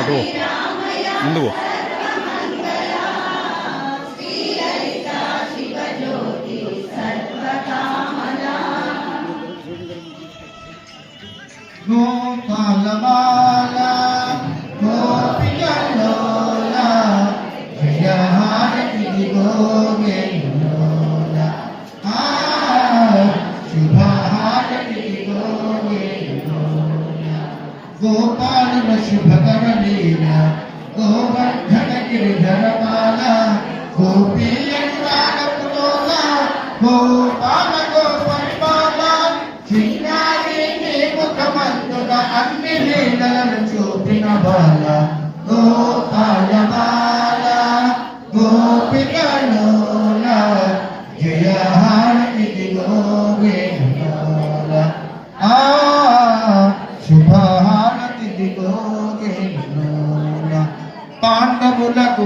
అటు ముందుకు No, Palama. గోపాలన శుభకరలీల Govardhana గిరిధరమాల Gopi Gopala గోపరిపాల చిన్నారి నీ ముఖమందున అన్ని లీలలను చూపిన బాల గోపాల బాల గోపికలోల జయ హారతి గో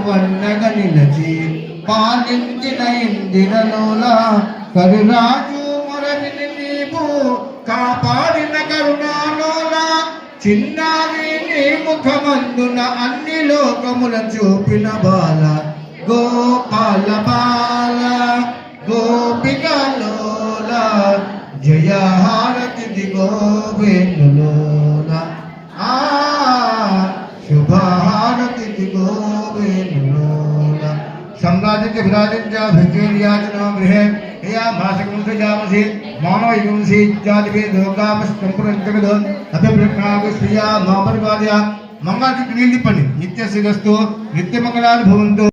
పాండవులకు వన్నగ నిలచి పాలించిన ఇందిరలోల కరురాజు మురవిని నీవు కాపాడిన కరుణాలోల చిన్నారి నీ ముఖమందున అన్ని లోకముల చూపిన బాల గోపాల బాల గోపికలోల జయ హారతి దిగో వేణులోన ఆ సంపాదించి విరాజించాభిర్యాచనో మానవీ యా మంగళ మానవయుంసి జాతిభి నిత్య శ్రీరస్తు నిత్యమంగళాలు భవంతు